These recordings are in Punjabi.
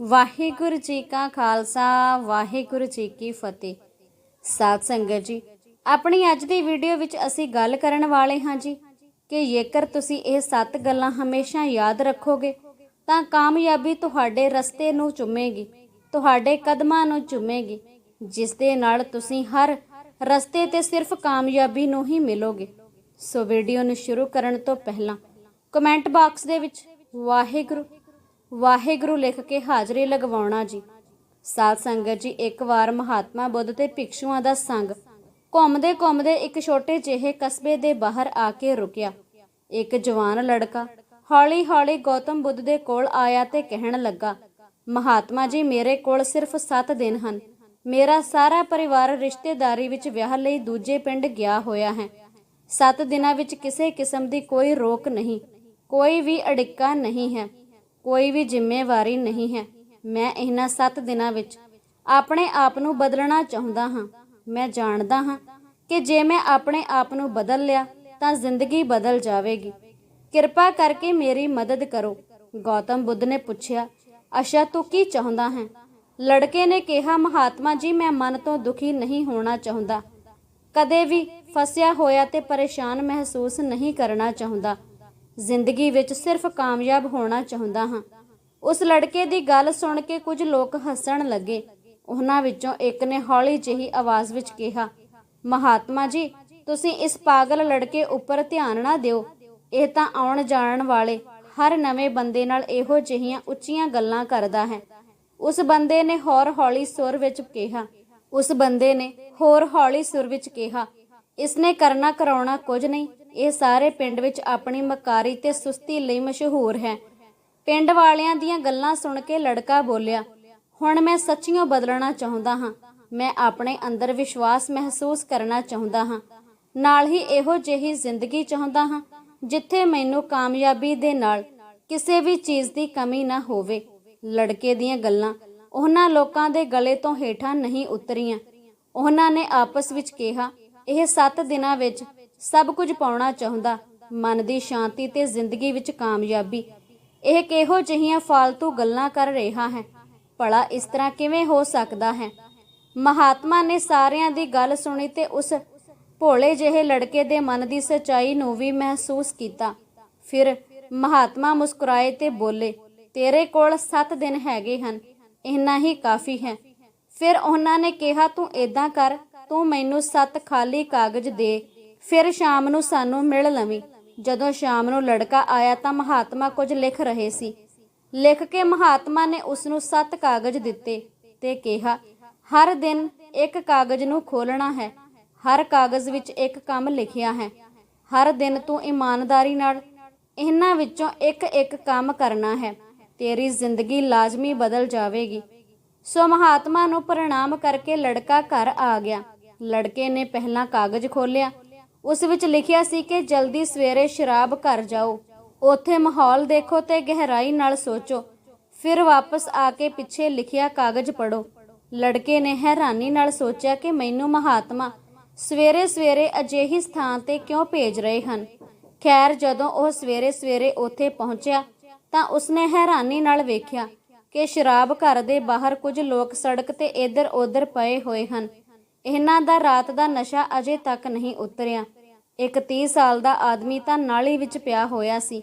ਵਾਹਿਗੁਰੂ ਜੀ ਕਾ ਖਾਲਸਾ, ਵਾਹਿਗੁਰੂ ਜੀ ਕੀ ਫਤਿਹ। ਸਾਧ ਸੰਗਤ ਜੀ, ਆਪਣੀ ਅੱਜ ਦੀ ਵੀਡੀਓ ਵਿੱਚ ਅਸੀਂ ਗੱਲ ਕਰਨ ਵਾਲੇ ਹਾਂ ਜੀ ਕਿ ਜੇਕਰ ਤੁਸੀਂ ਇਹ ਸੱਤ ਗੱਲਾਂ ਹਮੇਸ਼ਾ ਯਾਦ ਰੱਖੋਗੇ, ਤਾਂ ਕਾਮਯਾਬੀ ਤੁਹਾਡੇ ਰਸਤੇ ਨੂੰ ਚੁੰਮੇਗੀ, ਤੁਹਾਡੇ ਕਦਮਾਂ ਨੂੰ ਚੁੰਮੇਗੀ, ਜਿਸ ਦੇ ਨਾਲ ਤੁਸੀਂ ਹਰ ਰਸਤੇ ਤੇ ਸਿਰਫ ਕਾਮਯਾਬੀ ਨੂੰ ਹੀ ਮਿਲੋਗੇ। ਸੋ ਵੀਡੀਓ ਨੂੰ ਸ਼ੁਰੂ ਕਰਨ ਤੋਂ ਪਹਿਲਾਂ ਕਮੈਂਟ ਬਾਕਸ ਦੇ ਵਿੱਚ ਵਾਹਿਗੁਰੂ ਵਾਹਿਗੁਰੂ ਲਿਖ ਕੇ ਹਾਜ਼ਰੀ ਲਗਵਾਉਣਾ ਜੀ। ਸਾਧ ਸੰਗਤ ਜੀ, ਇੱਕ ਵਾਰ ਮਹਾਤਮਾ ਬੁੱਧ ਤੇ ਭਿਕਸ਼ੂਆਂ ਦਾ ਸੰਗ ਘੁੰਮਦੇ ਘੁੰਮਦੇ ਇੱਕ ਛੋਟੇ ਜਿਹੇ ਕਸਬੇ ਦੇ ਬਾਹਰ ਆ ਕੇ ਰੁਕਿਆ। ਇੱਕ ਜਵਾਨ ਲੜਕਾ ਹੌਲੀ ਹੌਲੀ ਗੌਤਮ ਬੁੱਧ ਦੇ ਕੋਲ ਆਇਆ ਤੇ ਕਹਿਣ ਲੱਗਾ, ਮਹਾਤਮਾ ਜੀ, ਮੇਰੇ ਕੋਲ ਸਿਰਫ 7 ਦਿਨ ਹਨ। ਮੇਰਾ ਸਾਰਾ ਪਰਿਵਾਰ ਰਿਸ਼ਤੇਦਾਰੀ ਵਿੱਚ ਵਿਆਹ ਲਈ ਦੂਜੇ ਪਿੰਡ ਗਿਆ ਹੋਇਆ ਹੈ। 7 ਦਿਨਾਂ ਵਿੱਚ ਕਿਸੇ ਕਿਸਮ ਦੀ ਕੋਈ ਰੋਕ ਨਹੀਂ, ਕੋਈ ਵੀ ਅੜਿੱਕਾ ਨਹੀਂ ਹੈ। ਕੋਈ ਵੀ ਜ਼ਿੰਮੇਵਾਰੀ ਨਹੀਂ ਹੈ। ਮੈਂ ਇਹਨਾਂ 7 ਦਿਨਾਂ ਵਿੱਚ ਆਪਣੇ ਆਪ ਨੂੰ ਬਦਲਣਾ ਚਾਹੁੰਦਾ ਹਾਂ। ਮੈਂ ਜਾਣਦਾ ਹਾਂ ਕਿ ਜੇ ਮੈਂ ਆਪਣੇ ਆਪ ਨੂੰ ਬਦਲ ਲਿਆ ਤਾਂ ਜ਼ਿੰਦਗੀ ਬਦਲ ਜਾਵੇਗੀ। ਕਿਰਪਾ ਕਰਕੇ ਮੇਰੀ ਮਦਦ ਕਰੋ। ਗੌਤਮ ਬੁੱਧ ਨੇ ਪੁੱਛਿਆ ਅਸ਼ਾ ਤੂੰ ਕੀ ਚਾਹੁੰਦਾ ਹੈ? ਲੜਕੇ ਨੇ ਕਿਹਾ, ਮਹਾਤਮਾ ਜੀ, ਮੈਂ ਮਨ ਤੋਂ ਦੁਖੀ ਨਹੀਂ ਹੋਣਾ ਚਾਹੁੰਦਾ। ਕਦੇ ਵੀ ਫਸਿਆ ਹੋਇਆ ਤੇ ਪਰੇਸ਼ਾਨ ਮਹਿਸੂਸ ਨਹੀਂ ਕਰਨਾ ਚਾਹੁੰਦਾ। ਜ਼ਿੰਦਗੀ ਵਿੱਚ ਸਿਰਫ ਕਾਮਯਾਬ ਹੋਣਾ ਚਾਹੁੰਦਾ ਹਾਂ। ਉਸ ਲੜਕੇ ਦੀ ਗੱਲ ਸੁਣ ਕੇ ਕੁਝ ਲੋਕ ਹੱਸਣ ਲੱਗੇ। ਉਹਨਾਂ ਵਿੱਚੋਂ ਇੱਕ ਨੇ ਹੌਲੀ ਜਿਹੀ ਆਵਾਜ਼ ਵਿੱਚ ਕਿਹਾ, ਮਹਾਤਮਾ ਜੀ, ਤੁਸੀਂ ਇਸ ਪਾਗਲ ਲੜਕੇ ਉੱਪਰ ਧਿਆਨ ਨਾ ਦਿਓ। ਇਹ ਤਾਂ ਆਉਣ ਜਾਣ ਵਾਲੇ ਹਰ ਨਵੇਂ ਬੰਦੇ ਨਾਲ ਇਹੋ ਜਿਹੀਆਂ ਉੱਚੀਆਂ ਗੱਲਾਂ ਕਰਦਾ ਹੈ। ਉਸ ਬੰਦੇ ਨੇ ਹੋਰ ਹੌਲੀ ਸੁਰ ਵਿੱਚ ਕਿਹਾ, ਉਸ ਬੰਦੇ ਨੇ ਹੋਰ ਹੌਲੀ ਸੁਰ ਵਿੱਚ ਕਿਹਾ, ਇਸਨੇ ਕਰਨਾ ਕਰਾਉਣਾ ਕੁਝ ਨਹੀਂ। ਇਹ ਸਾਰੇ ਪਿੰਡ ਵਿੱਚ ਆਪਣੀ ਮਕਾਰੀ ਤੇ ਸੁਸਤੀ ਲਈ ਮਸ਼ਹੂਰ ਹੈ। ਪਿੰਡ ਵਾਲਿਆਂ ਦੀਆਂ ਗੱਲਾਂ ਸੁਣ ਕੇ ਲੜਕਾ ਬੋਲਿਆ, ਹੁਣ ਮੈਂ ਸੱਚੀਓ ਬਦਲਣਾ ਚਾਹੁੰਦਾ ਹਾਂ। ਮੈਂ ਆਪਣੇ ਅੰਦਰ ਵਿਸ਼ਵਾਸ ਮਹਿਸੂਸ ਕਰਨਾ ਚਾਹੁੰਦਾ ਹਾਂ। ਨਾਲ ਹੀ ਇਹੋ ਜਿਹੀ ਜ਼ਿੰਦਗੀ ਚਾਹੁੰਦਾ ਹਾਂ, ਜਿੱਥੇ ਮੈਨੂੰ ਕਾਮਯਾਬੀ ਦੇ ਨਾਲ ਕਿਸੇ ਵੀ ਚੀਜ਼ ਦੀ ਕਮੀ ਨਾ ਹੋਵੇ। ਲੜਕੇ ਦੀਆਂ ਗੱਲਾਂ। ਉਹਨਾਂ ਲੋਕਾਂ ਦੇ ਗਲੇ ਤੋਂ ਹੇਠਾਂ ਨਹੀਂ ਉਤਰੀਆਂ। ਉਹਨਾਂ ਨੇ ਆਪਸ ਵਿੱਚ ਕਿਹਾ, ਇਹ 7 ਦਿਨਾਂ ਵਿੱਚ ਸਭ ਕੁਝ ਪਾਉਣਾ ਚਾਹੁੰਦਾ। ਮਨ ਦੀ ਸ਼ਾਂਤੀ ਤੇ ਜ਼ਿੰਦਗੀ ਵਿੱਚ ਕਾਮਯਾਬੀ। ਇਹ ਕਿਹੋ ਜਿਹੀਆਂ ਫालतू ਗੱਲਾਂ ਕਰ ਰਿਹਾ ਹੈ? ਭਲਾ ਇਸ ਤਰ੍ਹਾਂ ਕਿਵੇਂ ਹੋ ਸਕਦਾ ਹੈ? ਮਹਾਤਮਾ ਨੇ ਸਾਰਿਆਂ ਦੀ ਗੱਲ ਸੁਣੀ ਤੇ ਉਸ ਭੋਲੇ ਜਿਹੇ ਲੜਕੇ ਦੇ ਮਨ ਦੀ ਸਚਾਈ ਨੂੰ ਵੀ ਮਹਿਸੂਸ ਕੀਤਾ। ਫਿਰ ਮਹਾਤਮਾ ਮੁਸਕਰਾਏ ਤੇ ਬੋਲੇ, ਤੇਰੇ ਕੋਲ 7 ਦਿਨ ਹੈਗੇ ਹਨ, ਇੰਨਾ ਹੀ ਕਾਫੀ ਹੈ। ਫਿਰ ਉਹਨਾਂ ਨੇ ਕਿਹਾ, ਤੂੰ ਏਦਾਂ ਕਰ, ਤੂੰ ਮੈਨੂੰ 7 ਖਾਲੀ ਕਾਗਜ਼ ਦੇ ਫਿਰ ਸ਼ਾਮ ਨੂੰ ਸਾਨੂੰ ਮਿਲ ਲਵੀਂ। ਜਦੋਂ ਸ਼ਾਮ ਨੂੰ ਲੜਕਾ ਆਇਆ ਤਾਂ ਮਹਾਤਮਾ ਕੁਝ ਲਿਖ ਰਹੇ ਸੀ। ਲਿਖ ਕੇ ਮਹਾਤਮਾ ਨੇ ਉਸ ਨੂੰ 7 ਕਾਗਜ਼ ਦਿੱਤੇ ਤੇ ਕਿਹਾ, ਹਰ ਦਿਨ ਇੱਕ ਕਾਗਜ਼ ਨੂੰ ਖੋਲਣਾ ਹੈ। ਹਰ ਕਾਗਜ਼ ਵਿੱਚ ਇੱਕ ਕੰਮ ਲਿਖਿਆ ਹੈ। ਹਰ ਦਿਨ ਤੂੰ ਇਮਾਨਦਾਰੀ ਨਾਲ ਇਹਨਾਂ ਵਿੱਚੋਂ ਇੱਕ ਇੱਕ ਕੰਮ ਕਰਨਾ ਹੈ। ਤੇਰੀ ਜ਼ਿੰਦਗੀ ਲਾਜ਼ਮੀ ਬਦਲ ਜਾਵੇਗੀ। ਸੋ ਮਹਾਤਮਾ ਨੂੰ ਪ੍ਰਣਾਮ ਕਰਕੇ ਲੜਕਾ ਘਰ ਆ ਗਿਆ। ਲੜਕੇ ਨੇ ਪਹਿਲਾਂ ਕਾਗਜ਼ ਖੋਲਿਆ ਉਸ ਵਿੱਚ ਲਿਖਿਆ ਸੀ ਕਿ ਜਲਦੀ ਸਵੇਰੇ ਸ਼ਰਾਬ ਘਰ ਜਾਓ। ਉੱਥੇ ਮਾਹੌਲ ਦੇਖੋ ਤੇ ਗਹਿਰਾਈ ਨਾਲ ਸੋਚੋ। ਫਿਰ ਵਾਪਸ ਆ ਕੇ ਪਿੱਛੇ ਲਿਖਿਆ ਕਾਗਜ਼ ਪੜੋ ਲੜਕੇ ਨੇ ਹੈਰਾਨੀ ਨਾਲ ਸੋਚਿਆ ਕਿ ਮੈਨੂੰ ਮਹਾਤਮਾ ਸਵੇਰੇ ਸਵੇਰੇ ਅਜਿਹੀ ਸਥਾਨ ਤੇ ਕਿਉਂ ਭੇਜ ਰਹੇ ਹਨ? ਖੈਰ, ਜਦੋਂ ਉਹ ਸਵੇਰੇ ਸਵੇਰੇ ਉੱਥੇ ਪਹੁੰਚਿਆ ਤਾਂ ਉਸਨੇ ਹੈਰਾਨੀ ਨਾਲ ਵੇਖਿਆ ਕਿ ਸ਼ਰਾਬ ਘਰ ਦੇ ਬਾਹਰ ਕੁਝ ਲੋਕ ਸੜਕ ਤੇ ਇੱਧਰ-ਉੱਧਰ ਪਏ ਹੋਏ ਹਨ। ਇਹਨਾਂ ਦਾ ਰਾਤ ਦਾ ਨਸ਼ਾ ਅਜੇ ਤੱਕ ਨਹੀਂ ਉਤਰਿਆ। ਇੱਕ 30 ਸਾਲ ਦਾ ਆਦਮੀ ਤਾਂ ਨਾਲੀ ਵਿੱਚ ਪਿਆ ਹੋਇਆ ਸੀ।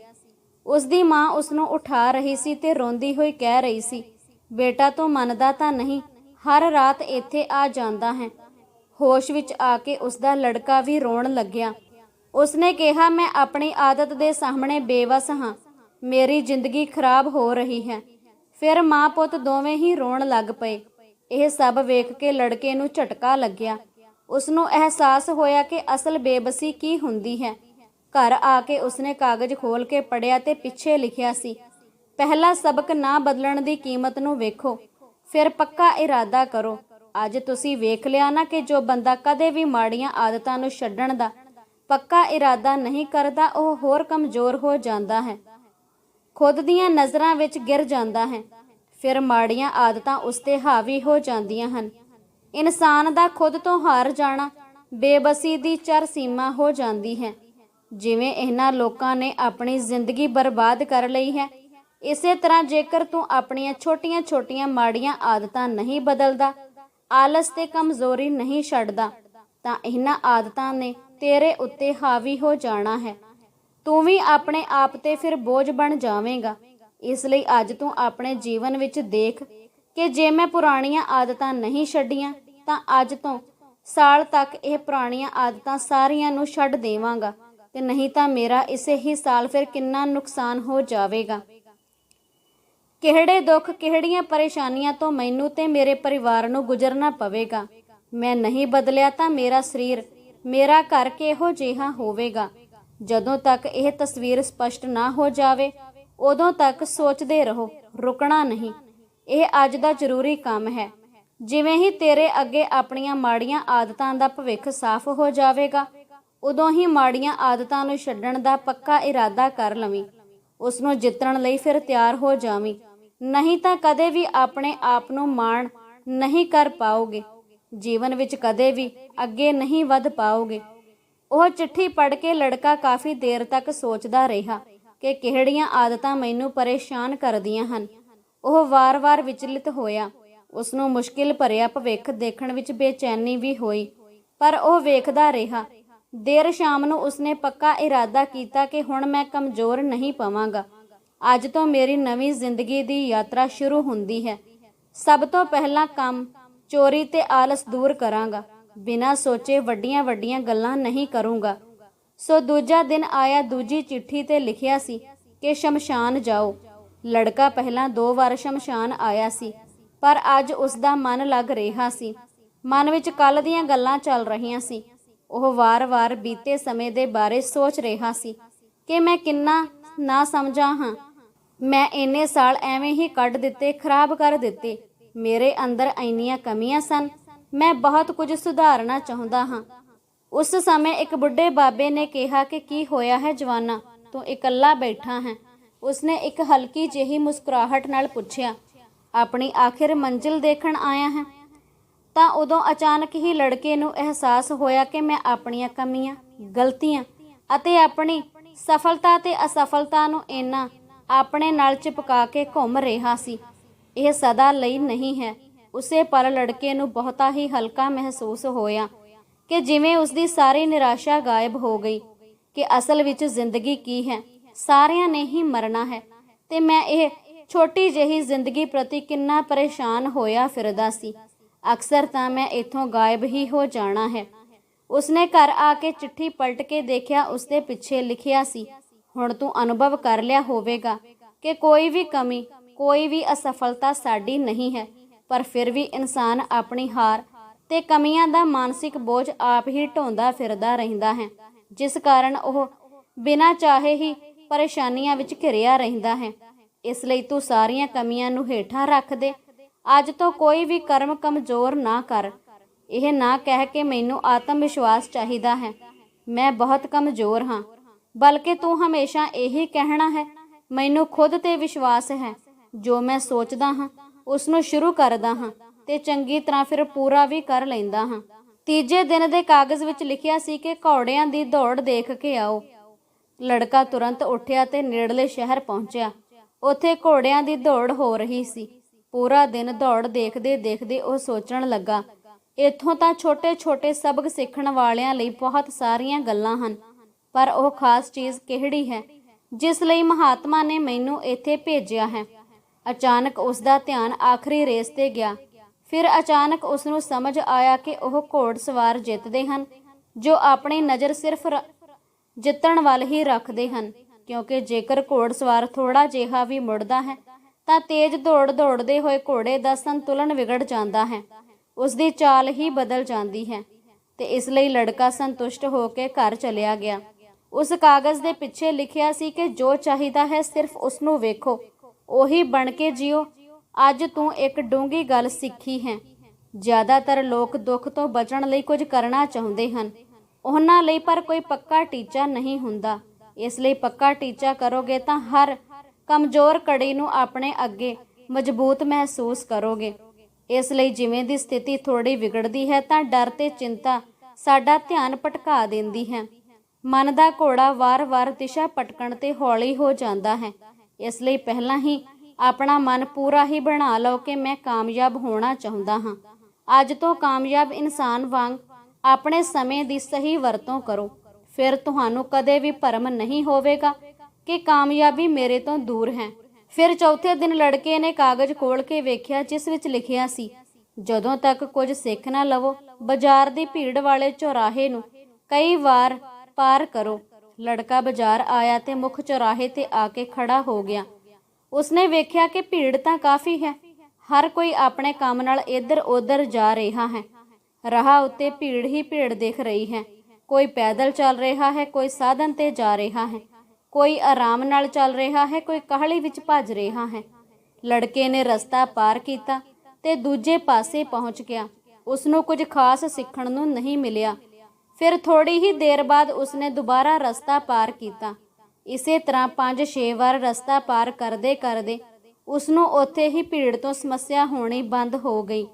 ਉਸ ਦੀ ਮਾਂ ਉਸ ਨੂੰ ਉਠਾ ਰਹੀ ਸੀ ਤੇ ਰੋਂਦੀ ਹੋਈ ਕਹਿ ਰਹੀ ਸੀ, ਬੇਟਾ ਤੂੰ ਮੰਨਦਾ ਤਾਂ ਨਹੀਂ, ਹਰ ਰਾਤ ਇੱਥੇ ਆ ਜਾਂਦਾ ਹੈ ਹੋਸ਼ ਵਿੱਚ ਆ ਕੇ ਉਸ ਦਾ ਲੜਕਾ ਵੀ ਰੋਣ ਲੱਗਿਆ। ਉਸਨੇ ਕਿਹਾ, ਮੈਂ ਆਪਣੀ ਆਦਤ ਦੇ ਸਾਹਮਣੇ ਬੇਵਸ ਹਾਂ। ਮੇਰੀ ਜ਼ਿੰਦਗੀ ਖਰਾਬ ਹੋ ਰਹੀ ਹੈ। ਫਿਰ ਮਾਂ ਪੁੱਤ ਦੋਵੇਂ ਹੀ ਰੋਣ ਲੱਗ ਪਏ। ਇਹ ਸਭ ਵੇਖ ਕੇ ਲੜਕੇ ਨੂੰ ਝਟਕਾ ਲੱਗਿਆ। ਉਸ ਨੂੰ ਅਹਿਸਾਸ ਹੋਇਆ ਕਿ ਅਸਲ ਬੇਬਸੀ ਕੀ ਹੁੰਦੀ ਹੈ। ਘਰ ਆ ਕੇ ਉਸਨੇ ਕਾਗਜ਼ ਖੋਲ ਕੇ ਪੜਿਆ ਤੇ ਪਿੱਛੇ ਲਿਖਿਆ ਸੀ, ਪਹਿਲਾ ਸਬਕ ਨਾ ਬਦਲਣ ਦੀ ਕੀਮਤ ਨੂੰ ਵੇਖੋ, ਫਿਰ ਪੱਕਾ ਇਰਾਦਾ ਕਰੋ। ਅੱਜ ਤੁਸੀਂ ਵੇਖ ਲਿਆ ਨਾ ਕਿ ਜੋ ਬੰਦਾ ਕਦੇ ਵੀ ਮਾੜੀਆਂ ਆਦਤਾਂ ਨੂੰ ਛੱਡਣ ਦਾ, ਪੱਕਾ ਇਰਾਦਾ ਨਹੀਂ ਕਰਦਾ, ਉਹ ਹੋਰ ਕਮਜ਼ੋਰ ਹੋ ਜਾਂਦਾ ਹੈ। ਖੁਦ ਦੀਆਂ ਨਜ਼ਰਾਂ ਵਿੱਚ ਗਿਰ ਜਾਂਦਾ ਹੈ। ਫਿਰ ਮਾੜੀਆਂ ਆਦਤਾਂ ਉਸ ਤੇ ਹਾਵੀ ਹੋ ਜਾਂਦੀਆਂ ਹਨ। ਇਨਸਾਨ ਦਾ ਖੁਦ ਤੋਂ ਹਾਰ ਜਾਣਾ ਬੇਬਸੀ ਦੀ ਚਰ ਸੀਮਾ ਹੋ ਜਾਂਦੀ ਹੈ। ਜਿਵੇਂ ਇਹਨਾਂ ਲੋਕਾਂ ਨੇ ਆਪਣੀ ਜ਼ਿੰਦਗੀ ਬਰਬਾਦ ਕਰ ਲਈ ਹੈ, ਇਸੇ ਤਰ੍ਹਾਂ ਜੇਕਰ ਤੂੰ ਆਪਣੀਆਂ ਛੋਟੀਆਂ-ਛੋਟੀਆਂ ਮਾੜੀਆਂ ਆਦਤਾਂ ਨਹੀਂ ਬਦਲਦਾ, ਆਲਸ ਤੇ ਕਮਜ਼ੋਰੀ ਨਹੀਂ ਛੱਡਦਾ, ਤਾਂ ਇਹਨਾਂ ਆਦਤਾਂ ਨੇ ਤੇਰੇ ਉੱਤੇ ਹਾਵੀ ਹੋ ਜਾਣਾ ਹੈ। ਤੂੰ ਵੀ ਆਪਣੇ ਆਪ ਤੇ ਫਿਰ ਬੋਝ ਬਣ ਜਾਵੇਂਗਾ। ਇਸ ਲਈ ਅੱਜ ਤੂੰ ਆਪਣੇ ਜੀਵਨ ਵਿੱਚ ਦੇਖ ਕਿ ਜੇ ਮੈਂ ਪੁਰਾਣੀਆਂ ਆਦਤਾਂ ਨਹੀਂ ਛੱਡੀਆਂ, ਤਾਂ ਅੱਜ ਤੋਂ ਸਾਲ ਤੱਕ ਇਹ ਪੁਰਾਣੀਆਂ ਆਦਤਾਂ ਸਾਰੀਆਂ ਨੂੰ ਛੱਡ ਦੇਵਾਂਗਾ ਤੇ ਨਹੀਂ ਤਾਂ ਮੇਰਾ ਇਸੇ ਹੀ ਸਾਲ ਫਿਰ ਕਿੰਨਾ ਨੁਕਸਾਨ ਹੋ ਜਾਵੇਗਾ। ਕਿਹੜੇ ਦੁੱਖ, ਕਿਹੜੀਆਂ ਪਰੇਸ਼ਾਨੀਆਂ ਤੋਂ ਮੈਨੂੰ ਤੇ ਮੇਰੇ ਪਰਿਵਾਰ ਨੂੰ ਗੁਜ਼ਰਨਾ ਪਵੇਗਾ? ਮੈਂ ਨਹੀਂ ਬਦਲਿਆ ਤਾਂ ਮੇਰਾ ਸਰੀਰ ਮੇਰਾ ਘਰ ਕਿਹੋ ਜਿਹਾ ਹੋਵੇਗਾ? ਜਦੋਂ ਤੱਕ ਇਹ ਤਸਵੀਰ ਸਪਸ਼ਟ ਨਾ ਹੋ ਜਾਵੇ ਉਦੋਂ ਤੱਕ ਸੋਚਦੇ ਰਹੋ, ਰੁਕਣਾ ਨਹੀਂ। ਇਹ ਅੱਜ ਦਾ ਜ਼ਰੂਰੀ ਕੰਮ ਹੈ। ਜਿਵੇਂ ਹੀ ਤੇਰੇ ਅੱਗੇ ਆਪਣੀਆਂ ਮਾੜੀਆਂ ਆਦਤਾਂ ਦਾ ਭਵਿੱਖ ਸਾਫ਼ ਹੋ ਜਾਵੇਗਾ, ਉਦੋਂ ਹੀ ਮਾੜੀਆਂ ਆਦਤਾਂ ਨੂੰ ਛੱਡਣ ਦਾ ਪੱਕਾ ਇਰਾਦਾ ਕਰ ਲਵੀਂ। ਉਸ ਨੂੰ ਜਿੱਤਣ ਲਈ ਫਿਰ ਤਿਆਰ ਹੋ ਜਾਵੀਂ। ਨਹੀਂ ਤਾਂ ਕਦੇ ਵੀ ਆਪਣੇ ਆਪ ਨੂੰ ਮਾਣ ਨਹੀਂ ਕਰ ਪਾਓਗੇ। ਜੀਵਨ ਵਿੱਚ ਕਦੇ ਵੀ ਅੱਗੇ ਨਹੀਂ ਵੱਧ ਪਾਓਗੇ। ਉਹ ਚਿੱਠੀ ਪੜ੍ਹ ਕੇ ਲੜਕਾ ਕਾਫੀ ਦੇਰ ਤੱਕ ਸੋਚਦਾ ਰਿਹਾ। ਕਿ ਕਿਹੜੀਆਂ ਆਦਤਾਂ ਮੈਨੂੰ ਪਰੇਸ਼ਾਨ ਕਰਦੀਆਂ ਹਨ। ਉਹ ਵਾਰ-ਵਾਰ ਵਿਚਲਿਤ ਹੋਇਆ। ਉਸ ਨੂੰ ਮੁਸ਼ਕਿਲ ਭਰਿਆ ਭਵਿੱਖ ਦੇਖਣ ਵਿੱਚ ਬੇਚੈਨੀ ਵੀ ਹੋਈ। ਪਰ ਉਹ ਵੇਖਦਾ ਰਿਹਾ। ਦੇਰ ਸ਼ਾਮ ਨੂੰ ਉਸਨੇ ਪੱਕਾ ਇਰਾਦਾ ਕੀਤਾ ਕਿ ਹੁਣ ਮੈਂ ਕਮਜ਼ੋਰ ਨਹੀਂ ਪਵਾਂਗਾ। ਅੱਜ ਤੋਂ ਮੇਰੀ ਨਵੀਂ ਜ਼ਿੰਦਗੀ ਦੀ ਯਾਤਰਾ ਸ਼ੁਰੂ ਹੁੰਦੀ ਹੈ। ਸਭ ਤੋਂ ਪਹਿਲਾਂ ਕੰਮ, ਚੋਰੀ ਤੇ ਆਲਸ ਦੂਰ ਕਰਾਂਗਾ। ਬਿਨਾਂ ਸੋਚੇ ਵੱਡੀਆਂ ਵੱਡੀਆਂ ਗੱਲਾਂ ਨਹੀਂ ਕਰੂੰਗਾ। ਸੋ ਦੂਜਾ ਦਿਨ ਆਇਆ ਦੂਜੀ ਚਿੱਠੀ ਤੇ ਲਿਖਿਆ ਸੀ ਕਿ ਸ਼ਮਸ਼ਾਨ ਜਾਓ। ਲੜਕਾ ਪਹਿਲਾਂ ਦੋ ਵਾਰ ਸ਼ਮਸ਼ਾਨ ਆਇਆ ਸੀ, ਪਰ ਅੱਜ ਉਸ ਦਾ ਮਨ ਲੱਗ ਰਿਹਾ ਸੀ। ਮਨ ਵਿੱਚ ਕੱਲ ਦੀਆਂ ਗੱਲਾਂ ਚੱਲ ਰਹੀਆਂ ਸੀ। ਉਹ ਵਾਰ-ਵਾਰ ਬੀਤੇ ਸਮੇਂ ਦੇ ਬਾਰੇ ਸੋਚ ਰਿਹਾ ਸੀ ਕਿ ਮੈਂ ਕਿੰਨਾ ਨਾ ਸਮਝਾ ਹਾਂ। ਮੈਂ ਇੰਨੇ ਸਾਲ ਐਵੇਂ ਹੀ ਕੱਢ ਦਿੱਤੇ, ਖਰਾਬ ਕਰ ਦਿੱਤੇ। ਮੇਰੇ ਅੰਦਰ ਇੰਨੀਆਂ ਕਮੀਆਂ ਸਨ। ਮੈਂ ਬਹੁਤ ਕੁਝ ਸੁਧਾਰਨਾ ਚਾਹੁੰਦਾ ਹਾਂ। ਉਸ ਸਮੇਂ ਇੱਕ ਬੁੱਢੇ ਬਾਬੇ ਨੇ ਕਿਹਾ ਕਿ ਕੀ ਹੋਇਆ ਹੈ ਜਵਾਨਾ? ਤੂੰ ਇਕੱਲਾ ਬੈਠਾ ਹੈ। ਉਸਨੇ ਇੱਕ ਹਲਕੀ ਜਿਹੀ ਮੁਸਕਰਾਹਟ ਨਾਲ ਪੁੱਛਿਆ, ਆਪਣੀ ਆਖਿਰ ਮੰਜ਼ਿਲ ਦੇਖਣ ਆਇਆ ਹੈ? ਤਾਂ ਉਦੋਂ ਅਚਾਨਕ ਹੀ ਲੜਕੇ ਨੂੰ ਅਹਿਸਾਸ ਹੋਇਆ ਕਿ ਮੈਂ ਆਪਣੀਆਂ ਕਮੀਆਂ, ਗਲਤੀਆਂ ਅਤੇ ਆਪਣੀ ਸਫਲਤਾ ਤੇ ਅਸਫਲਤਾ ਨੂੰ ਇੰਨਾ ਆਪਣੇ ਨਾਲ ਚਿਪਕਾ ਕੇ ਘੁੰਮ ਰਿਹਾ ਸੀ। ਇਹ ਸਦਾ ਲਈ ਨਹੀਂ ਹੈ। ਉਸੇ ਪਲ ਲੜਕੇ ਨੂੰ ਬਹੁਤਾ ਹੀ ਹਲਕਾ ਮਹਿਸੂਸ ਹੋਇਆ। ਕਿ ਜਿਵੇਂ ਉਸ ਦੀ ਸਾਰੀ ਨਿਰਾਸ਼ਾ ਗਾਇਬ ਹੋ ਗਈ ਕਿ ਅਸਲ ਵਿੱਚ ਜ਼ਿੰਦਗੀ ਕੀ ਹੈ, ਸਾਰਿਆਂ ਨੇ ਹੀ ਮਰਨਾ ਹੈ ਤੇ ਮੈਂ ਇਹ ਛੋਟੀ ਜਿਹੀ ਜ਼ਿੰਦਗੀ ਪ੍ਰਤੀ ਕਿੰਨਾ ਪਰੇਸ਼ਾਨ ਹੋਇਆ ਫਿਰਦਾ ਸੀ। ਅਕਸਰ ਤਾਂ ਮੈਂ ਇੱਥੋਂ ਗਾਇਬ ਹੀ ਹੋ ਜਾਣਾ ਹੈ। ਉਸਨੇ ਘਰ ਆ ਕੇ ਚਿੱਠੀ ਪਲਟ ਕੇ ਦੇਖਿਆ, ਉਸਦੇ ਪਿੱਛੇ ਲਿਖਿਆ ਸੀ, ਹੁਣ ਤੂੰ ਅਨੁਭਵ ਕਰ ਲਿਆ ਹੋਵੇਗਾ ਕਿ ਕੋਈ ਵੀ ਕਮੀ, ਕੋਈ ਵੀ ਅਸਫਲਤਾ ਸਾਡੀ ਨਹੀਂ ਹੈ, ਪਰ ਫਿਰ ਵੀ ਇਨਸਾਨ ਆਪਣੀ ਹਾਰ ਤੇ ਕਮੀਆਂ ਦਾ ਮਾਨਸਿਕ ਬੋਝ ਆਪ ਹੀ ਢੋਂਦਾ ਫਿਰਦਾ ਰਹਿੰਦਾ ਹੈ, ਜਿਸ ਕਾਰਨ ਉਹ ਬਿਨਾਂ ਚਾਹੇ ਹੀ ਪਰੇਸ਼ਾਨੀਆਂ ਵਿੱਚ ਘਿਰਿਆ ਰਹਿੰਦਾ ਹੈ। ਇਸ ਲਈ ਤੂੰ ਸਾਰੀਆਂ ਕਮੀਆਂ ਨੂੰ ਹੇਠਾਂ ਰੱਖ ਦੇ। ਅੱਜ ਤੋਂ ਕੋਈ ਵੀ ਕਰਮ ਕਮਜ਼ੋਰ ਨਾ ਕਰ। ਇਹ ਨਾ ਕਹਿ ਕੇ ਮੈਨੂੰ ਆਤਮ ਵਿਸ਼ਵਾਸ ਚਾਹੀਦਾ ਹੈ। ਮੈਂ ਬਹੁਤ ਕਮਜ਼ੋਰ ਹਾਂ, ਬਲਕਿ ਤੂੰ ਹਮੇਸ਼ਾ ਇਹੀ ਕਹਿਣਾ ਹੈ, ਮੈਨੂੰ ਖੁਦ ਤੇ ਵਿਸ਼ਵਾਸ ਹੈ। ਜੋ ਮੈਂ ਸੋਚਦਾ ਹਾਂ ਉਸ ਨੂੰ ਸ਼ੁਰੂ ਕਰਦਾ ਹਾਂ। ਤੇ ਚੰਗੀ ਤਰ੍ਹਾਂ ਫਿਰ ਪੂਰਾ ਵੀ ਕਰ ਲੈਂਦਾ ਹਾਂ। ਤੀਜੇ ਦਿਨ ਦੇ ਕਾਗਜ਼ ਵਿੱਚ ਲਿਖਿਆ ਸੀ ਕਿ ਘੋੜਿਆਂ ਦੀ ਦੌੜ ਦੇਖ ਕੇ ਆਓ। ਲੜਕਾ ਤੁਰੰਤ ਉੱਠਿਆ ਤੇ ਨੇੜਲੇ ਸ਼ਹਿਰ ਪਹੁੰਚਿਆ। ਉੱਥੇ ਘੋੜਿਆਂ ਦੀ ਦੌੜ ਹੋ ਰਹੀ ਸੀ। ਪੂਰਾ ਦਿਨ ਦੌੜ ਦੇਖਦੇ ਦੇਖਦੇ ਉਹ ਸੋਚਣ ਲੱਗਾ, ਇੱਥੋਂ ਤਾਂ ਛੋਟੇ-ਛੋਟੇ ਸਬਕ ਸਿੱਖਣ ਵਾਲਿਆਂ ਲਈ ਬਹੁਤ ਸਾਰੀਆਂ ਗੱਲਾਂ ਹਨ, ਪਰ ਉਹ ਖਾਸ ਚੀਜ਼ ਕਿਹੜੀ ਹੈ, ਜਿਸ ਲਈ ਮਹਾਤਮਾ ਨੇ ਮੈਨੂੰ ਇੱਥੇ ਭੇਜਿਆ ਹੈ? ਅਚਾਨਕ ਉਸ ਦਾ ਧਿਆਨ ਆਖਰੀ ਰੇਸ ਤੇ ਗਿਆ। ਫਿਰ ਅਚਾਨਕ ਉਸ ਨੂੰ ਸਮਝ ਆਇਆ ਕਿ ਉਹ ਘੋੜਸਵਾਰ ਜਿੱਤਦੇ ਹਨ, ਜੋ ਆਪਣੀ ਨਜ਼ਰ ਸਿਰਫ ਰ- ਜਿੱਤਣ ਵੱਲ ਹੀ ਰੱਖਦੇ ਹਨ, ਕਿਉਂਕਿ ਜੇਕਰ ਘੋੜਸਵਾਰ ਥੋੜਾ ਜਿਹਾ ਵੀ ਮੁੜਦਾ ਹੈ, ਤਾਂ ਤੇਜ਼ ਦੌੜ ਦੌੜਦੇ ਹੋਏ ਘੋੜੇ ਦਾ ਸੰਤੁਲਨ ਵਿਗੜ ਜਾਂਦਾ ਹੈ ਉਸ ਦੀ ਚਾਲ ਹੀ ਬਦਲ ਜਾਂਦੀ ਹੈ, ਤੇ ਇਸ ਲਈ ਲੜਕਾ ਸੰਤੁਸ਼ਟ ਹੋ ਕੇ ਘਰ ਚਲਿਆ ਗਿਆ। ਉਸ ਕਾਗਜ਼ ਦੇ ਪਿੱਛੇ ਲਿਖਿਆ ਸੀ ਕਿ ਜੋ ਚਾਹੀਦਾ ਹੈ ਸਿਰਫ ਉਸ ਨੂੰ ਵੇਖੋ, ਉਹੀ ਬਣ ਕੇ ਜਿਓ। ਅੱਜ ਤੂੰ ਇੱਕ ਡੂੰਗੀ ਗੱਲ ਸਿੱਖੀ ਹੈ। ਜ਼ਿਆਦਾਤਰ ਲੋਕ ਦੁੱਖ ਤੋਂ ਬਚਣ ਲਈ ਕੁਝ ਕਰਨਾ ਚਾਹੁੰਦੇ ਹਨ। ਉਹਨਾਂ ਲਈ ਪਰ ਕੋਈ ਪੱਕਾ ਟੀਚਾ ਨਹੀਂ ਹੁੰਦਾ। ਇਸ ਲਈ ਪੱਕਾ ਟੀਚਾ ਕਰੋਗੇ ਤਾਂ ਹਰ ਕਮਜ਼ੋਰ ਕੜੀ ਨੂੰ ਆਪਣੇ ਅੱਗੇ ਮਜ਼ਬੂਤ ਮਹਿਸੂਸ ਕਰੋਗੇ। ਇਸ ਲਈ ਜਿਵੇਂ ਦੀ ਸਥਿਤੀ ਥੋੜੀ ਵਿਗੜਦੀ ਹੈ ਤਾਂ ਡਰ ਤੇ ਚਿੰਤਾ ਸਾਡਾ ਧਿਆਨ ਭਟਕਾ ਦਿੰਦੀ ਹੈ। ਮਨ ਦਾ ਘੋੜਾ ਵਾਰ-ਵਾਰ ਦਿਸ਼ਾ ਭਟਕਣ ਤੇ ਹੌਲੀ ਹੋ ਜਾਂਦਾ ਹੈ। ਇਸ ਲਈ ਪਹਿਲਾਂ ਹੀ ਆਪਣਾ ਮਨ ਪੂਰਾ ਹੀ ਬਣਾ ਲਓ ਕਿ ਮੈਂ ਕਾਮਯਾਬ ਹੋਣਾ ਚਾਹੁੰਦਾ ਹਾਂ। ਅੱਜ ਤੋਂ ਕਾਮਯਾਬ ਇਨਸਾਨ ਵਾਂਗ ਆਪਣੇ ਸਮੇਂ ਦੀ ਸਹੀ ਵਰਤੋਂ ਕਰੋ। ਫਿਰ ਤੁਹਾਨੂੰ ਕਦੇ ਵੀ ਭਰਮ ਨਹੀਂ ਹੋਵੇਗਾ ਕਿ ਕਾਮਯਾਬੀ ਮੇਰੇ ਤੋਂ ਦੂਰ ਹੈ। ਫਿਰ ਚੌਥੇ ਦਿਨ ਲੜਕੇ ਨੇ ਕਾਗਜ਼ ਖੋਲ ਕੇ ਵੇਖਿਆ ਜਿਸ ਵਿੱਚ ਲਿਖਿਆ ਸੀ, ਜਦੋਂ ਤੱਕ ਕੁਝ ਸਿੱਖ ਨਾ ਲਵੋ, ਬਾਜ਼ਾਰ ਦੀ ਭੀੜ ਵਾਲੇ ਚੌਰਾਹੇ ਨੂੰ ਕਈ ਵਾਰ ਪਾਰ ਕਰੋ। ਲੜਕਾ ਬਾਜ਼ਾਰ ਆਇਆ ਤੇ ਮੁੱਖ ਚੌਰਾਹੇ ਤੇ ਆ ਕੇ ਖੜਾ ਹੋ ਗਿਆ। ਉਸਨੇ ਵੇਖਿਆ ਕਿ ਭੀੜ ਤਾਂ ਕਾਫੀ ਹੈ। ਹਰ ਕੋਈ ਆਪਣੇ ਕੰਮ ਨਾਲ ਇੱਧਰ ਉੱਧਰ ਜਾ ਰਿਹਾ ਹੈ। ਰਾਹ ਉੱਤੇ ਭੀੜ ਹੀ ਭੀੜ ਦਿਖ ਰਹੀ ਹੈ। ਕੋਈ ਪੈਦਲ ਚੱਲ ਰਿਹਾ ਹੈ, ਕੋਈ ਸਾਧਨ ਤੇ ਜਾ ਰਿਹਾ ਹੈ। ਕੋਈ ਆਰਾਮ ਨਾਲ ਚੱਲ ਰਿਹਾ ਹੈ, ਕੋਈ ਕਾਹਲੀ ਵਿੱਚ ਭੱਜ ਰਿਹਾ ਹੈ। ਲੜਕੇ ਨੇ ਰਸਤਾ ਪਾਰ ਕੀਤਾ ਤੇ ਦੂਜੇ ਪਾਸੇ ਪਹੁੰਚ ਗਿਆ। ਉਸ ਨੂੰ ਕੁਝ ਖਾਸ ਸਿੱਖਣ ਨੂੰ ਨਹੀਂ ਮਿਲਿਆ। ਫਿਰ ਥੋੜੀ ਹੀ ਦੇਰ ਬਾਅਦ ਉਸਨੇ ਦੁਬਾਰਾ ਰਸਤਾ ਪਾਰ ਕੀਤਾ। ਇਸੇ ਤਰ੍ਹਾਂ 5-6 ਵਾਰ ਰਸਤਾ ਪਾਰ ਕਰਦੇ ਕਰਦੇ ਉਸ ਨੂੰ ਉੱਥੇ ਹੀ ਭੀੜ ਤੋਂ ਸਮੱਸਿਆ ਹੋਣੀ ਬੰਦ ਹੋ ਗਈ।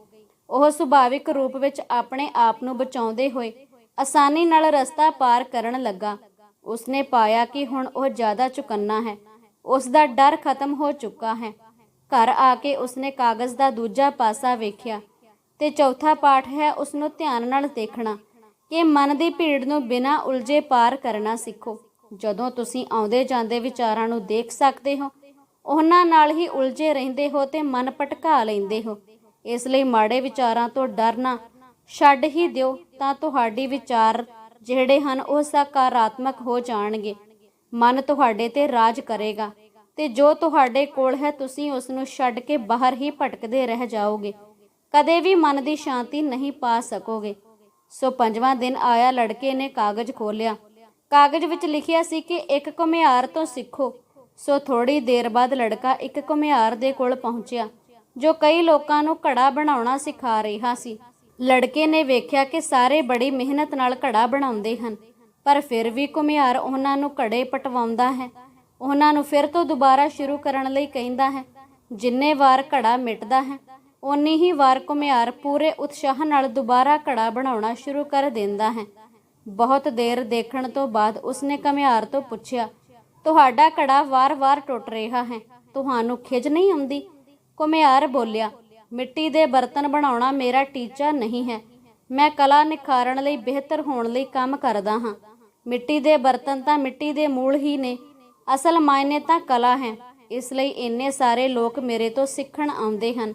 ਉਹ ਸੁਭਾਵਿਕ ਰੂਪ ਵਿੱਚ ਆਪਣੇ ਆਪ ਨੂੰ ਬਚਾਉਂਦੇ ਹੋਏ ਆਸਾਨੀ ਨਾਲ ਰਸਤਾ ਪਾਰ ਕਰਨ ਲੱਗਾ। ਉਸਨੇ ਪਾਇਆ ਕਿ ਹੁਣ ਉਹ ਜ਼ਿਆਦਾ ਚੁਕੰਨਾ ਹੈ। ਉਸ ਦਾ ਡਰ ਖਤਮ ਹੋ ਚੁੱਕਾ ਹੈ। ਘਰ ਆ ਕੇ ਉਸਨੇ ਕਾਗਜ਼ ਦਾ ਦੂਜਾ ਪਾਸਾ ਵੇਖਿਆ ਤੇ ਚੌਥਾ ਪਾਠ ਹੈ ਉਸ ਨੂੰ ਧਿਆਨ ਨਾਲ ਦੇਖਣਾ ਕਿ ਮਨ ਦੀ ਭੀੜ ਨੂੰ ਬਿਨਾਂ ਉਲਝੇ ਪਾਰ ਕਰਨਾ ਸਿੱਖੋ। ਜਦੋਂ ਤੁਸੀਂ ਆਉਂਦੇ ਜਾਂਦੇ ਵਿਚਾਰਾਂ ਨੂੰ ਦੇਖ ਸਕਦੇ ਹੋ, ਉਹਨਾਂ ਨਾਲ ਹੀ ਉਲਝੇ ਰਹਿੰਦੇ ਹੋ ਤੇ ਮਨ ਭਟਕਾ ਲੈਂਦੇ ਹੋ। ਇਸ ਲਈ ਮਾੜੇ ਵਿਚਾਰਾਂ ਤੋਂ ਡਰਨਾ ਛੱਡ ਹੀ ਦਿਓ, ਤਾਂ ਤੁਹਾਡੀ ਵਿਚਾਰ ਜਿਹੜੇ ਹਨ ਉਹ ਸਕਾਰਾਤਮਕ ਹੋ ਜਾਣਗੇ। ਮਨ ਤੁਹਾਡੇ ਤੇ ਰਾਜ ਕਰੇਗਾ ਤੇ ਜੋ ਤੁਹਾਡੇ ਕੋਲ ਹੈ ਤੁਸੀਂ ਉਸ ਨੂੰ ਛੱਡ ਕੇ ਬਾਹਰ ਹੀ ਭਟਕਦੇ ਰਹਿ ਜਾਓਗੇ। ਕਦੇ ਵੀ ਮਨ ਦੀ ਸ਼ਾਂਤੀ ਨਹੀਂ ਪਾ ਸਕੋਗੇ। ਸੋ ਪੰਜਵਾਂ ਦਿਨ ਆਇਆ, ਲੜਕੇ ਨੇ ਕਾਗਜ਼ ਖੋਲਿਆ ਕਾਗਜ਼ ਵਿੱਚ ਲਿਖਿਆ ਸੀ ਕਿ ਇੱਕ ਘੁਮਿਆਰ ਤੋਂ ਸਿੱਖੋ। ਸੋ ਥੋੜੀ ਦੇਰ ਬਾਅਦ ਲੜਕਾ ਇੱਕ ਘੁਮਿਆਰ ਦੇ ਕੋਲ ਪਹੁੰਚਿਆ, ਜੋ ਕਈ ਲੋਕਾਂ ਨੂੰ ਘੜਾ ਬਣਾਉਣਾ ਸਿਖਾ ਰਿਹਾ ਸੀ। ਲੜਕੇ ਨੇ ਵੇਖਿਆ ਕਿ ਸਾਰੇ ਬੜੀ ਮਿਹਨਤ ਨਾਲ ਘੜਾ ਬਣਾਉਂਦੇ ਹਨ, ਪਰ ਫਿਰ ਵੀ ਘੁਮਿਆਰ ਉਹਨਾਂ ਨੂੰ ਘੜੇ ਪਟਵਾਉਂਦਾ ਹੈ। ਉਹਨਾਂ ਨੂੰ ਫਿਰ ਤੋਂ ਦੁਬਾਰਾ ਸ਼ੁਰੂ ਕਰਨ ਲਈ ਕਹਿੰਦਾ ਹੈ, ਜਿੰਨੇ ਵਾਰ ਘੜਾ ਮਿਟਦਾ ਹੈ ਉਨੀ ਹੀ ਵਾਰ ਘੁਮਿਆਰ ਪੂਰੇ ਉਤਸ਼ਾਹ ਨਾਲ ਦੁਬਾਰਾ ਘੜਾ ਬਣਾਉਣਾ ਸ਼ੁਰੂ ਕਰ ਦਿੰਦਾ ਹੈ। ਬਹੁਤ ਦੇਰ ਦੇਖਣ ਤੋਂ ਬਾਅਦ ਉਸਨੇ ਘੁਮਿਆਰ ਤੋਂ ਪੁੱਛਿਆ, ਤੁਹਾਡਾ ਘੜਾ ਵਾਰ-ਵਾਰ ਟੁੱਟ ਰਿਹਾ ਹੈ, ਤੁਹਾਨੂੰ ਖਿਜ ਨਹੀਂ ਆਉਂਦੀ? ਘੁਮਿਆਰ ਬੋਲਿਆ, ਮਿੱਟੀ ਦੇ ਬਰਤਨ ਬਣਾਉਣਾ ਮੇਰਾ ਟੀਚਾ ਨਹੀਂ ਹੈ। ਮੈਂ ਕਲਾ ਨਿਖਾਰਨ ਲਈ ਬਿਹਤਰ ਹੋਣ ਲਈ ਕੰਮ ਕਰਦਾ ਹਾਂ। ਮਿੱਟੀ ਦੇ ਬਰਤਨ ਤਾਂ ਮਿੱਟੀ ਦੇ ਮੂਲ ਹੀ ਨੇ। ਅਸਲ ਮਾਇਨੇ ਤਾਂ ਕਲਾ ਹੈ। ਇਸ ਲਈ ਇੰਨੇ ਸਾਰੇ ਲੋਕ ਮੇਰੇ ਤੋਂ ਸਿੱਖਣ ਆਉਂਦੇ ਹਨ।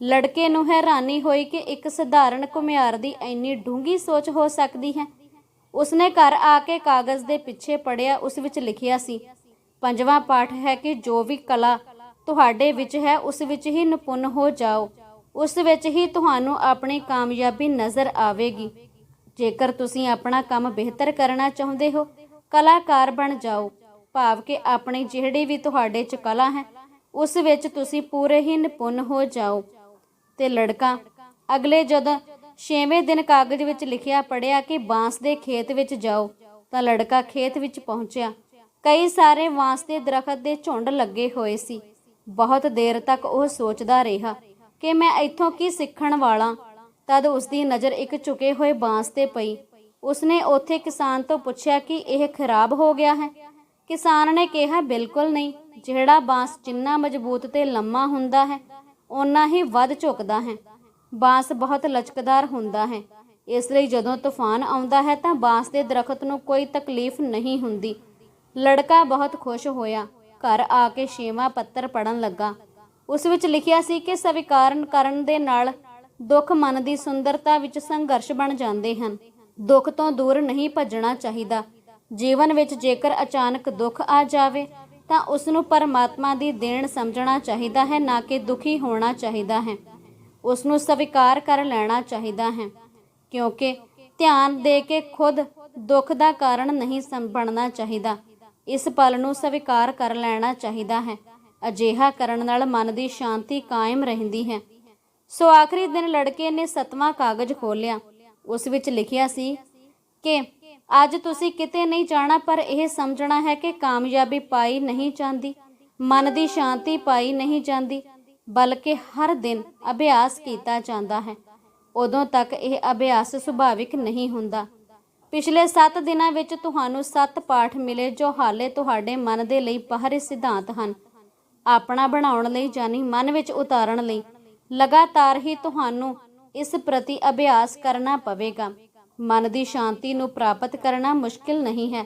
ਲੜਕੇ ਨੂੰ ਹੈਰਾਨੀ ਹੋਈ ਕਿ ਇੱਕ ਸਧਾਰਨ ਘੁਮਿਆਰ ਦੀ ਇੰਨੀ ਡੂੰਗੀ ਸੋਚ ਹੋ ਸਕਦੀ ਹੈ। ਉਸਨੇ ਘਰ ਆ ਕੇ ਕਾਗਜ਼ ਦੇ ਪਿੱਛੇ ਪੜਿਆ ਉਸ ਵਿੱਚ ਲਿਖਿਆ ਸੀ, ਪੰਜਵਾਂ ਪਾਠ ਹੈ ਕਿ ਜੋ ਵੀ ਕਲਾ ਤੁਹਾਡੇ ਵਿੱਚ ਹੈ, ਉਸ ਵਿੱਚ ਹੀ ਨਿਪੁੰਨ ਹੋ ਜਾਓ। ਉਸ ਵਿੱਚ ਹੀ ਤੁਹਾਨੂੰ ਆਪਣੀ ਕਾਮਯਾਬੀ ਨਜ਼ਰ ਆਵੇਗੀ। ਜੇਕਰ ਤੁਸੀਂ ਆਪਣਾ ਕੰਮ ਬਿਹਤਰ ਕਰਨਾ ਚਾਹੁੰਦੇ ਹੋ, ਕਲਾਕਾਰ ਬਣ ਜਾਓ। ਭਾਵ ਕਿ ਆਪਣੀ ਜਿਹੜੀ ਵੀ ਤੁਹਾਡੇ 'ਚ ਕਲਾ ਹੈ, ਉਸ ਵਿੱਚ ਤੁਸੀਂ ਪੂਰੇ ਹੀ ਨਿਪੁੰਨ ਹੋ ਜਾਓ। ਤੇ ਲੜਕਾ, ਅਗਲੇ ਜਦੋਂ ਛੇਵੇਂ ਦਿਨ ਕਾਗਜ਼ ਵਿੱਚ ਲਿਖਿਆ ਪੜਿਆ ਕਿ ਬਾਂਸ ਦੇ ਖੇਤ ਵਿੱਚ ਜਾਓ, ਤਾਂ ਲੜਕਾ ਖੇਤ ਵਿੱਚ ਪਹੁੰਚਿਆ। ਕਈ ਸਾਰੇ ਬਾਂਸ ਦੇ ਦਰਖਤ ਦੇ ਝੁੰਡ ਲੱਗੇ ਹੋਏ ਸੀ। ਬਹੁਤ ਦੇਰ ਤੱਕ ਉਹ ਸੋਚਦਾ ਰਿਹਾ ਕਿ ਮੈਂ ਇੱਥੋਂ ਕੀ ਸਿੱਖਣ ਵਾਲਾ। ਤਦ ਉਸ ਦੀ ਨਜ਼ਰ ਇੱਕ ਝੁਕੇ ਹੋਏ ਬਾਂਸ ਤੇ ਪਈ। ਉਸਨੇ ਉੱਥੇ ਕਿਸਾਨ ਤੋਂ ਪੁੱਛਿਆ ਕਿ ਇਹ ਖਰਾਬ ਹੋ ਗਿਆ ਹੈ। ਕਿਸਾਨ ਨੇ ਕਿਹਾ, ਬਿਲਕੁਲ ਨਹੀਂ। ਜਿਹੜਾ ਬਾਂਸ ਜਿੰਨਾ ਮਜ਼ਬੂਤ ਤੇ ਲੰਮਾ ਹੁੰਦਾ ਹੈ, ਓਨਾ ਹੀ ਵੱਧ ਝੁਕਦਾ ਹੈ। ਬਾਂਸ ਬਹੁਤ ਲਚਕਦਾਰ ਹੁੰਦਾ ਹੈ। ਇਸ ਲਈ ਜਦੋਂ ਤੂਫਾਨ ਆਉਂਦਾ ਹੈ ਤਾਂ ਬਾਂਸ ਦੇ ਦਰਖਤ ਨੂੰ ਕੋਈ ਤਕਲੀਫ ਨਹੀਂ ਹੁੰਦੀ। ਲੜਕਾ ਬਹੁਤ ਖੁਸ਼ ਹੋਇਆ। ਘਰ ਆ ਕੇ ਛੇਵਾਂ ਪੱਤਰ ਪੜਨ ਲੱਗਾ। ਉਸ ਵਿੱਚ ਲਿਖਿਆ ਸੀ ਕਿ ਸਵੀਕਾਰਨ ਕਰਨ ਦੇ ਨਾਲ ਦੁੱਖ ਮਨ ਦੀ ਸੁੰਦਰਤਾ ਵਿੱਚ ਸੰਘਰਸ਼ ਬਣ ਜਾਂਦੇ ਹਨ। ਦੁੱਖ ਤੋਂ ਦੂਰ ਨਹੀਂ ਭੱਜਣਾ ਚਾਹੀਦਾ। ਜੀਵਨ ਵਿੱਚ ਜੇਕਰ ਅਚਾਨਕ ਦੁੱਖ ਆ ਜਾਵੇ ਤਾਂ ਉਸ ਨੂੰ ਪਰਮਾਤਮਾ ਦੀ ਦੇਣ ਸਮਝਣਾ ਚਾਹੀਦਾ ਹੈ, ਨਾ ਕਿ ਦੁਖੀ ਹੋਣਾ ਚਾਹੀਦਾ ਹੈ। ਉਸ ਨੂੰ ਸਵੀਕਾਰ ਕਰ ਲੈਣਾ ਚਾਹੀਦਾ ਹੈ, ਕਿਉਂਕਿ ਧਿਆਨ ਦੇ ਕੇ ਖੁਦ ਦੁੱਖ ਦਾ ਕਾਰਨ ਨਹੀਂ ਬਣਨਾ ਚਾਹੀਦਾ। ਇਸ ਪਲ ਨੂੰ ਸਵੀਕਾਰ ਕਰ ਲੈਣਾ ਚਾਹੀਦਾ ਹੈ। ਅਜਿਹਾ ਕਰਨ ਨਾਲ ਮਨ ਦੀ ਸ਼ਾਂਤੀ ਕਾਇਮ ਰਹਿੰਦੀ ਹੈ। ਸੋ ਆਖਰੀ ਦਿਨ ਲੜਕੇ ਨੇ ਸਤਵਾਂ ਕਾਗਜ਼ ਖੋਲਿਆ ਉਸ ਵਿੱਚ ਲਿਖਿਆ ਸੀ ਕਿ, ਅੱਜ ਤੁਸੀਂ ਕਿਤੇ ਨਹੀਂ ਜਾਣਾ, ਪਰ ਇਹ ਸਮਝਣਾ ਹੈ ਕਿ ਕਾਮਯਾਬੀ ਪਾਈ ਨਹੀਂ ਜਾਂਦੀ। ਮਨ ਦੀ ਸ਼ਾਂਤੀ ਪਾਈ ਨਹੀਂ ਜਾਂਦੀ। ਬਲਕਿ ਹਰ ਦਿਨ ਅਭਿਆਸ ਕੀਤਾ ਜਾਂਦਾ ਹੈ। ਉਦੋਂ ਤੱਕ ਇਹ ਅਭਿਆਸ ਸੁਭਾਵਿਕ ਨਹੀਂ ਹੁੰਦਾ। ਪਿਛਲੇ 7 ਦਿਨਾਂ ਵਿੱਚ ਤੁਹਾਨੂੰ 7 ਪਾਠ ਮਿਲੇ ਜੋ ਹਾਲੇ ਤੁਹਾਡੇ ਮਨ ਦੇ ਲਈ ਬਾਹਰੀ ਸਿਧਾਂਤ ਹਨ। ਆਪਣਾ ਬਣਾਉਣ ਲਈ ਜਾਨੀ ਮਨ ਵਿੱਚ ਉਤਾਰਨ ਲਈ ਲਗਾਤਾਰ ਹੀ ਤੁਹਾਨੂੰ ਇਸ ਪ੍ਰਤੀ ਅਭਿਆਸ ਕਰਨਾ ਪਵੇਗਾ। ਮਨ ਦੀ ਸ਼ਾਂਤੀ ਨੂੰ ਪ੍ਰਾਪਤ ਕਰਨਾ ਮੁਸ਼ਕਿਲ ਨਹੀਂ ਹੈ,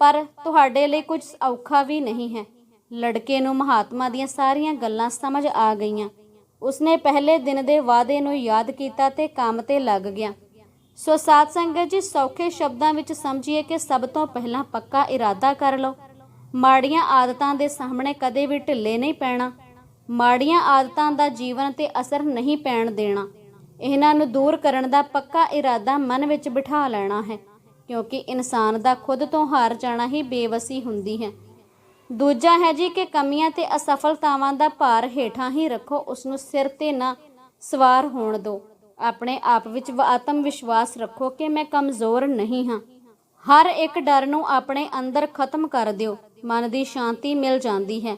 ਪਰ ਤੁਹਾਡੇ ਲਈ ਕੁਝ ਔਖਾ ਵੀ ਨਹੀਂ ਹੈ। ਲੜਕੇ ਨੂੰ ਮਹਾਤਮਾ ਦੀਆਂ ਸਾਰੀਆਂ ਗੱਲਾਂ ਸਮਝ ਆ ਗਈਆਂ। ਉਸਨੇ ਪਹਿਲੇ ਦਿਨ ਦੇ ਵਾਅਦੇ ਨੂੰ ਯਾਦ ਕੀਤਾ ਤੇ ਕੰਮ ਤੇ ਲੱਗ ਗਿਆ। ਸੋ ਸਾਧ ਸੰਗਤ ਜੀ, ਸੌਖੇ ਸ਼ਬਦਾਂ ਵਿੱਚ ਸਮਝੀਏ ਕਿ ਸਭ ਤੋਂ ਪਹਿਲਾਂ ਪੱਕਾ ਇਰਾਦਾ ਕਰ ਲਓ। ਮਾੜੀਆਂ ਆਦਤਾਂ ਦੇ ਸਾਹਮਣੇ ਕਦੇ ਵੀ ਢਿੱਲੇ ਨਹੀਂ ਪੈਣਾ। ਮਾੜੀਆਂ ਆਦਤਾਂ ਦਾ ਜੀਵਨ ਤੇ ਅਸਰ ਨਹੀਂ ਪੈਣ ਦੇਣਾ। ਇਹਨਾਂ ਨੂੰ ਦੂਰ ਕਰਨ ਦਾ ਪੱਕਾ ਇਰਾਦਾ ਮਨ ਵਿੱਚ ਬਿਠਾ ਲੈਣਾ ਹੈ, ਕਿਉਂਕਿ ਇਨਸਾਨ ਦਾ ਖੁਦ ਤੋਂ ਹਾਰ ਜਾਣਾ ਹੀ ਬੇਵਸੀ ਹੁੰਦੀ ਹੈ। ਦੂਜਾ ਹੈ ਜੀ ਕਿ ਕਮੀਆਂ ਤੇ ਅਸਫਲਤਾਵਾਂ ਦਾ ਭਾਰ ਹੇਠਾਂ ਹੀ ਰੱਖੋ ਉਸ ਨੂੰ ਸਿਰ ਤੇ ਨਾ ਸਵਾਰ ਹੋਣ ਦਿਓ। ਆਪਣੇ ਆਪ ਵਿੱਚ ਆਤਮ ਵਿਸ਼ਵਾਸ ਰੱਖੋ ਕਿ ਮੈਂ ਕਮਜ਼ੋਰ ਨਹੀਂ ਹਾਂ। ਹਰ ਇੱਕ ਡਰ ਨੂੰ ਆਪਣੇ ਅੰਦਰ ਖਤਮ ਕਰ ਦਿਓ। ਮਨ ਦੀ ਸ਼ਾਂਤੀ ਮਿਲ ਜਾਂਦੀ ਹੈ।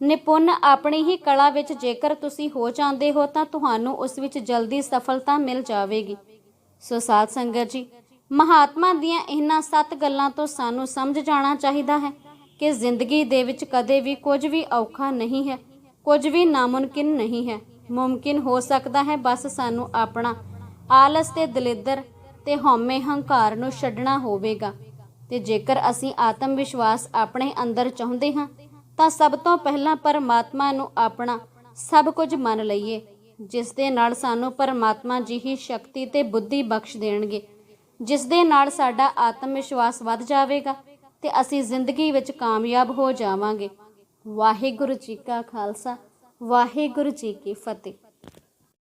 ਨਿਪੁੰਨ ਆਪਣੀ ਹੀ ਕਲਾ ਵਿੱਚ ਜੇਕਰ ਤੁਸੀਂ ਹੋ ਜਾਂਦੇ ਹੋ ਤਾਂ ਤੁਹਾਨੂੰ ਉਸ ਵਿੱਚ ਜਲਦੀ ਸਫਲਤਾ ਮਿਲ ਜਾਵੇਗੀ। ਸੋ ਸਾਧ ਸੰਗਤ ਜੀ, ਮਹਾਤਮਾ ਦੀਆਂ ਇਹਨਾਂ ਸੱਤ ਗੱਲਾਂ ਤੋਂ ਸਾਨੂੰ ਸਮਝ ਜਾਣਾ ਚਾਹੀਦਾ ਹੈ। ਕਿ ਜ਼ਿੰਦਗੀ ਦੇ ਵਿੱਚ ਕਦੇ ਵੀ ਕੁਝ ਵੀ ਔਖਾ ਨਹੀਂ ਹੈ, ਕੁਝ ਵੀ ਨਾਮੁਮਕਿਨ ਨਹੀਂ ਹੈ। ਮੁਮਕਿਨ ਹੋ ਸਕਦਾ ਹੈ ਬਸ ਸਾਨੂੰ ਆਪਣਾ ਆਲਸ ਤੇ ਦਲਿੱਦਰ ਤੇ ਹਉਮੈ ਹੰਕਾਰ ਨੂੰ ਛੱਡਣਾ ਹੋਵੇਗਾ। ਤੇ ਜੇਕਰ ਅਸੀਂ ਆਤਮ ਵਿਸ਼ਵਾਸ ਆਪਣੇ ਅੰਦਰ ਚਾਹੁੰਦੇ ਹਾਂ, ਤਾਂ ਸਭ ਤੋਂ ਪਹਿਲਾਂ ਪਰਮਾਤਮਾ ਨੂੰ ਆਪਣਾ ਸਭ ਕੁਝ ਮੰਨ ਲਈਏ, ਜਿਸ ਦੇ ਨਾਲ ਸਾਨੂੰ ਪਰਮਾਤਮਾ ਜੀ ਹੀ ਸ਼ਕਤੀ ਤੇ ਬੁੱਧੀ ਬਖਸ਼ ਦੇਣਗੇ, ਜਿਸ ਦੇ ਨਾਲ ਸਾਡਾ ਆਤਮ ਵਿਸ਼ਵਾਸ ਵੱਧ ਜਾਵੇਗਾ। ਤੇ ਅਸੀਂ ਜ਼ਿੰਦਗੀ ਵਿੱਚ ਕਾਮਯਾਬ ਹੋ ਜਾਵਾਂਗੇ। ਵਾਹਿਗੁਰੂ ਜੀ ਕਾ ਖਾਲਸਾ, ਵਾਹਿਗੁਰੂ ਜੀ ਕੀ ਫਤਿਹ।